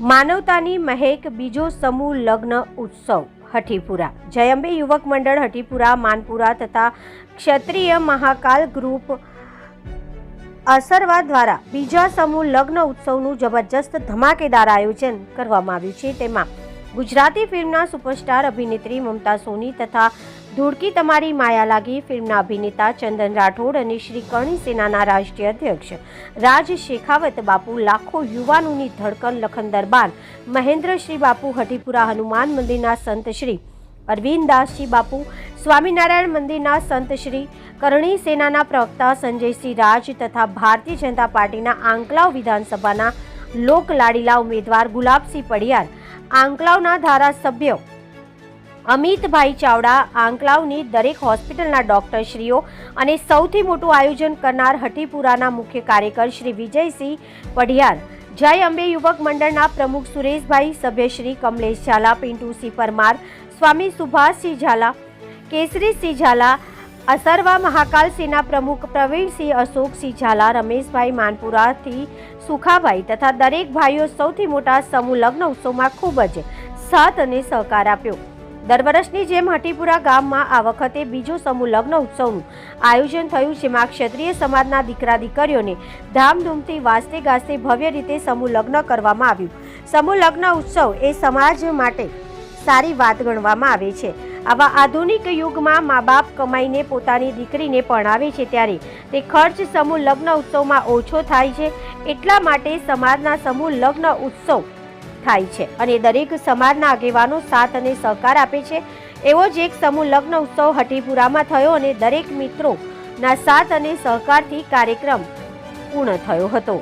માનવતાની મહેક બીજો સમૂહ લગ્ન ઉત્સવ, હઠીપુરા. જયંબે યુવક મંડળ હઠીપુરા, માનપુરા તથા ક્ષત્રિય મહાકાલ ગ્રુપ અસરવા દ્વારા બીજા સમૂહ લગ્ન ઉત્સવનું જબરજસ્ત ધમાકેદાર આયોજન કરવામાં આવ્યું છે. તેમાં ગુજરાતી ફિલ્મના સુપરસ્ટાર અભિનેત્રી મમતા સોની તથા ધૂળકી તમારી માયા લાગી ફિલ્મના અભિનેતા ચંદન રાઠોડ અને શ્રી કરણી સેનાના રાષ્ટ્રીય અધ્યક્ષ રાજ શેખાવત બાપુ લાખો યુવાનોની ધડકન લખન દરબાર મહેન્દ્ર શ્રી બાપુ હઠીપુરા હનુમાન મંદિરના સંત શ્રી અરવિંદદાસજી બાપુ, સ્વામિનારાયણ મંદિરના સંત શ્રી કરણી સેનાના પ્રવક્તા સંજયસિંહ રાજ તથા ભારતીય જનતા પાર્ટીના આંકલાવ વિધાનસભાના લોકલાડીલા ઉમેદવાર ગુલાબસિંહ પડિયાર. આંકલાવના ધારાસભ્યો અમિતભાઈ ચાવડા આંકલાવની દરેક હોસ્પિટલના ડોક્ટરશ્રીઓ અને સૌથી મોટું આયોજન કરનાર હટીપુરાના મુખ્ય કાર્યકર શ્રી વિજયસિંહ પઢિયાર. જય અંબે યુવક મંડળના પ્રમુખ સુરેશભાઈ, સભ્યશ્રી કમલેશ ઝાલા પિન્ટુસિંહ પરમાર, સ્વામી સુભાષસિંહ ઝાલા, કેસરીસિંહ ઝાલા, અસરવા મહાકાલસિંહના પ્રમુખ પ્રવીણસિંહ અશોકસિંહ ઝાલા, રમેશભાઈ માનપુરાથી સુખાભાઈ તથા દરેક ભાઈઓ સૌથી મોટા સમૂહ લગ્ન ઉત્સવમાં ખૂબ જ સાથ અને સહકાર આપ્યો. દર વર્ષની જેમ હટીપુરા ગામમાં આ વખતે બીજો સમૂહ લગ્ન ઉત્સવનું આયોજન થયું. જેમાં ક્ષત્રિય સમાજના દીકરા દીકરીઓને ધામધૂમથી વાજતે ગાજતે ભવ્ય રીતે સમૂહ લગ્ન કરવામાં આવ્યું. સમૂહ લગ્ન ઉત્સવ એ સમાજ માટે સારી વાત ગણવામાં આવે છે. આવા આધુનિક યુગમાં મા બાપ કમાઈને પોતાની દીકરીને પરણાવે છે ત્યારે તે ખર્ચ સમૂહ લગ્ન ઉત્સવમાં ઓછો થાય છે. એટલા માટે સમાજના સમૂહ લગ્ન ઉત્સવ થાય છે અને દરેક સમાજના આગેવાનો સાથ અને સહકાર આપે છે. એવો જ એક સમૂહ લગ્ન ઉત્સવ હટીપુરામાં થયો અને દરેક મિત્રોના સાથ અને સહકારથી કાર્યક્રમ પૂર્ણ થયો હતો.